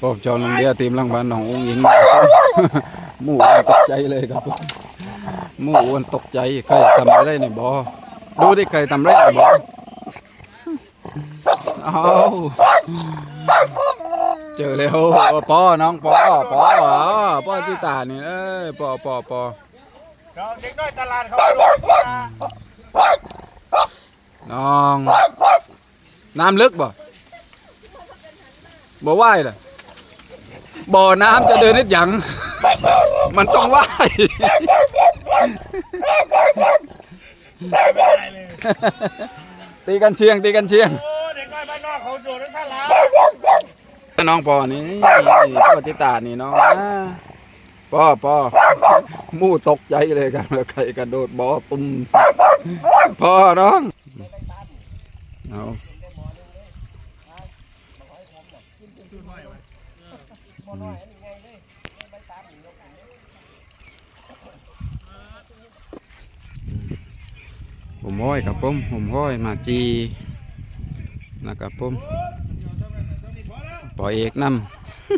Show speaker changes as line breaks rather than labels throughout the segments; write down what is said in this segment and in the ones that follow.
พวกจอลงเดียทีมรางวัลขององค์หญิงหมู่อ้วนตกใจเลยครับผมหมู่อ้วนตกใจใครทำอะไรนี่บอดูดิใครทำอะไรนี่บอเอาเจอแล้วปอน้องปอปออ๋อปอที่ตานี่เอ้ยปอปอปอ
เราเด็กน้อยตลาดเขาน้
อง น้ำลึกบ่บ่ว่ายล่ะ บ่อน้ำจะเดินนิดหยัง มันต้องว่าย
ไม่ได้เลย
ตีกันเชียงตีกันเชียง
โอ้เด็กน้อยบ้านนอกเขาดูนั่นตลาด
น้องปอนี่พ่อติตานี่น้องนะปอปอหมู่ตกใจเลยกันแล้วใครกระโดดบ่อตุ้มพ่อน้องเอา ผมห้อยกับผมผมห้อยมาจีนะครับผมปล่อยเอกน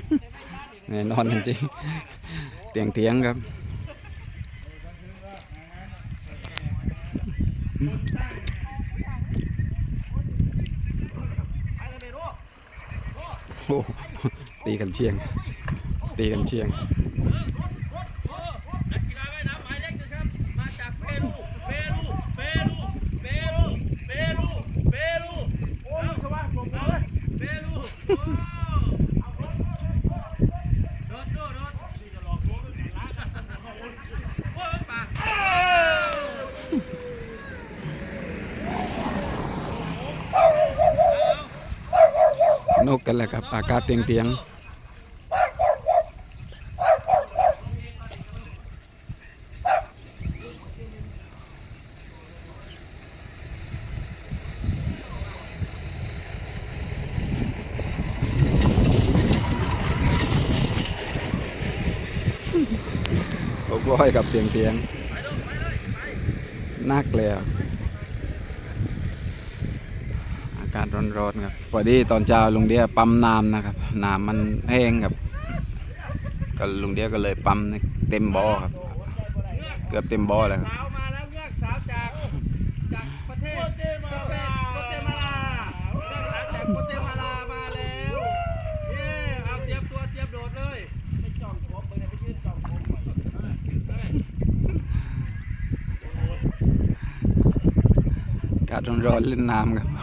ำแน่นอนจริงๆเตียงเตียงครับโอ้ตีกันเชียง ตีกันเชียง
นักกีฬาว่ายน้ำหมายเลขหนึ่งครับ มาจากเปรู เปรู เปรู เปรู เปรู เปรูโอ้ยชาวบ้านผมเลยเปรูโอ้โดดโดดโดดนี่จะหลอกลวงกันล้านโอ้ยปาก
นกกันแหละครับ อากาศเตียงเตียงผมก็ให้กับเตียงเตียงนักเลยอะากาศร้อนๆครับพอดีตอนเช้าลุงเดียปั๊มน้ำนะครับน้ำมันแห้งครับก็ลุงเดียก็เลยปั๊มเต็มบ่อครับ เกือบเต็มบ่อแล้วครับ
สาวมาแล้วเงือกสาวจากจากประเทศสเปนโกเตมาลาเงือกสาวจากโกเตมาลามาแล้วเย้เอาเตรียมตัวเตรียมโดดเลยไปจ่องผมไปไปยืนจ่องผม
อากาศร้อนๆเล่นน้ำครับเ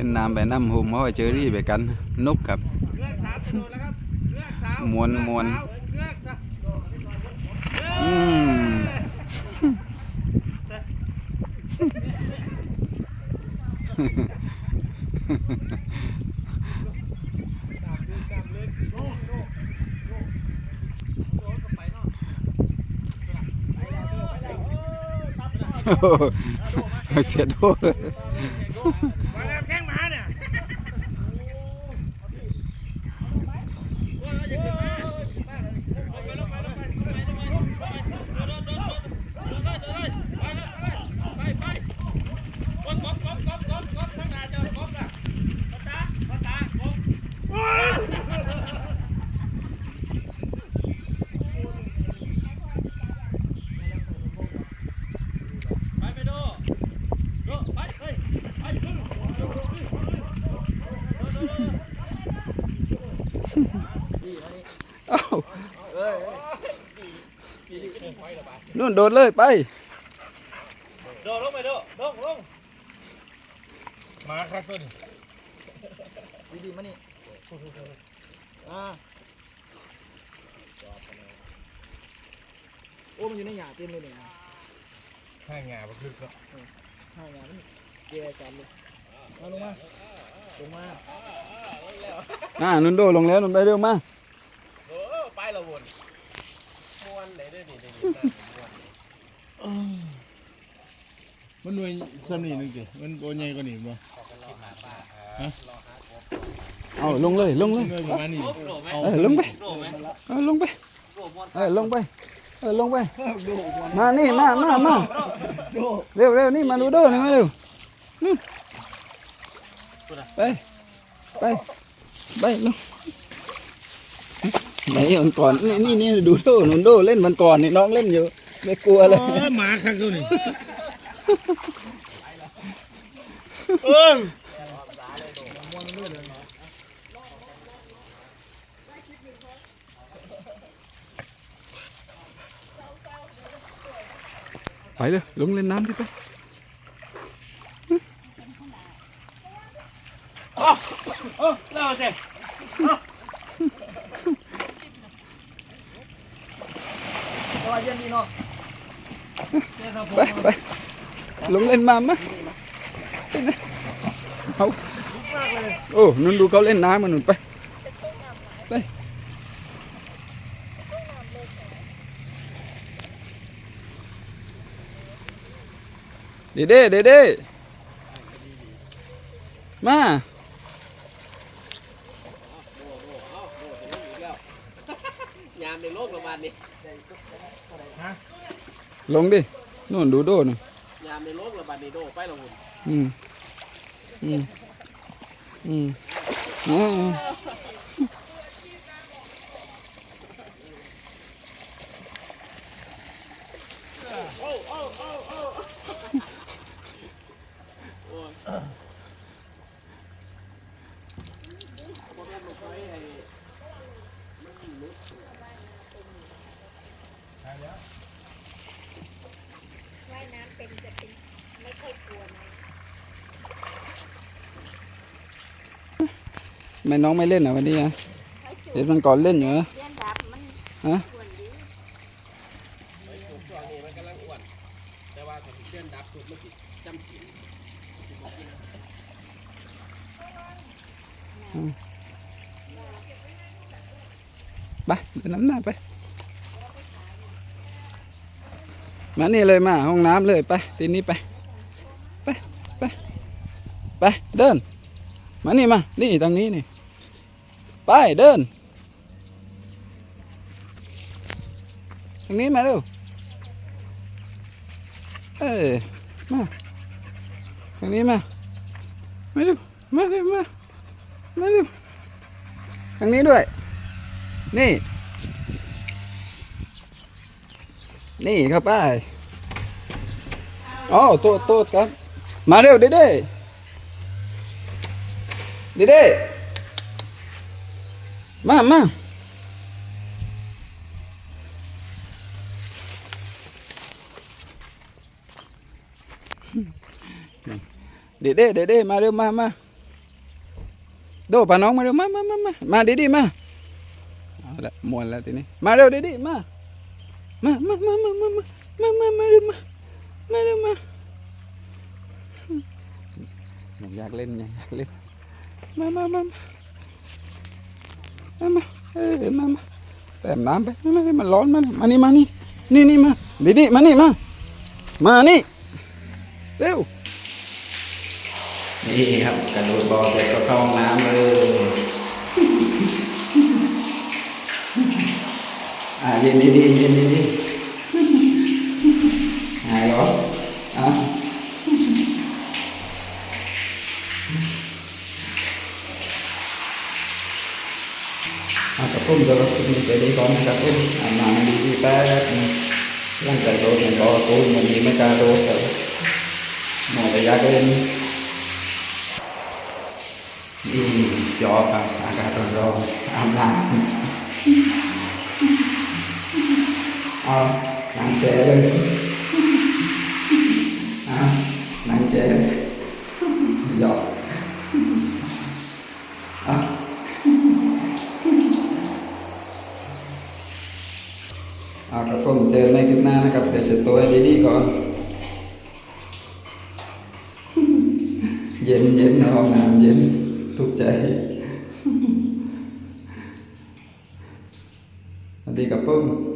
ล่นน้ำไปน้ำหุ่มห้อยเจอรี่ไปกันนุกครับ
เงือกสาวจะโดดแล้วครับเงือกสาว
มวนมวน
เงือกสาว
อืมเสียดูเลย
มาแล้วแข้งหมาเนี่ย
ไปไปดูดูไปเฮ้ยไปดู
เอ้านู่นโดดเลยไป
ดูลงไปดูลงลง
หมาครับตัวนี้
ดีๆมานี่อ่าโอ้มันอยู่ในหยาเต็มเลยเนี่ย
ให้งาบักลึกเนาะ
ห้าหยามันแย่จัดเลยมาลงมาลงมา
อ่านุ่นโดดลงแล้วนุ่นไปเร็วมา
เออไปละวนมวนไหนได้นี่ได้นี่
มันหน่วยซ้ำนี่นึงสิมันโบใหญ่กว่านี่บ่
เอาลงเลยลงเลย
หน่วยประมาณนี้
เออลงไป
โดไหม
เออลงไป
โดมวน
เออลงไปเออลงไปมานี่มามามาเร็วเร็วนี่มาดูโดนี่มาเร็วนู่นไปไป ไปลงไหนมันก่อนนี่นี่นี่ดูโดนนโดเล่นมันก่อนนี่น้องเล่นอยู่ ไม่กลัวเลย
โอ้หมาคักตัวนี้เอิ้ง
ไปเลยลงเล่นน้ำดิไป
โอ้เล่าสิ
สวัสดีเนาะ
ไปไปลงเล่นมามะเอาโอ้นุ่นดูเขาเล่นน้ำมันนุ่นไปไปเด้เด้เด้เด้มา
ยาม ในโลกระบาดนี้
ลงดินู่นดูโดน
ยามในโลกระบาดนี้โดไปละหุ่น
อืมอืมอืมอืม
ว่ายน้ำเป็นจะเป็นไม่ค่อยกลัวนะ
ไม่น้องไม่เล่นอะวันนี้อะเห็นมันก่อนเล่นเหรอ
เลี้ยนดับมัน
ฮะ
ควรดี
ช่วงนี้มันกำลังอ้วน แต่ว่าถ้าสิเส้นดับสุดมันสิจำศีล
ไปเดินน้ำหน้าไป มานี่เลยมาห้องน้ำเลยไปทีนี้ไปไปไปไปเดิน มานี่มา นี่ทางนี้นี่ ไปเดินทางนี้มาเร็วเออมาทางนี้มามาเร็วมาเร็วมามาเร็วทางนี้ด้วย นี่ นี่ครับไปอ๋อโทษโทษครับ มาเร็วเด้เด้เด้เด้มามาเด้เด้เด้เด้มาเร็วมามาโดปาน้องมาเร็วมามามามามาดีดีมาเอาละมวนแล้วทีนี้ มาเร็วดิดิมา มามามามามามามามามาเร็วมามาเร็วมายังอยากเล่นยังอยากเล่นมามามามามาเออมามาแต้มน้ำไปมามามันร้อนมามานี่มานี่นี่นี่มาดิดิมานี่มามานี่เร็วนี่ครับกระโดดบอลเสร็จก็เข้าห้องน้ำเลย อ่าเย็นดีดีเย็นดีดีหายหรออะอะกระปุ้มจะรับคุณไปดีก่อนนะครับปุ้มอ่านมาดีดีแป๊บนึงร่างกายโดนอย่างก็ตุ้มมันดีไม่กล้าโดนแต่หมอระยะเล่นนี่จอครับอากาศร้อนๆอาบน้ำ เอาหนังเจ๊เลยเอาหนังเจ๊หยอกเอาเอาครับผมเจอไม่ขึ้นหน้านะครับ เดี๋ยวจะตัวให้ดีๆก่อนเย็นเย็นในห้องน้ำเย็นทุกใจสวัสดีกับปุ้ม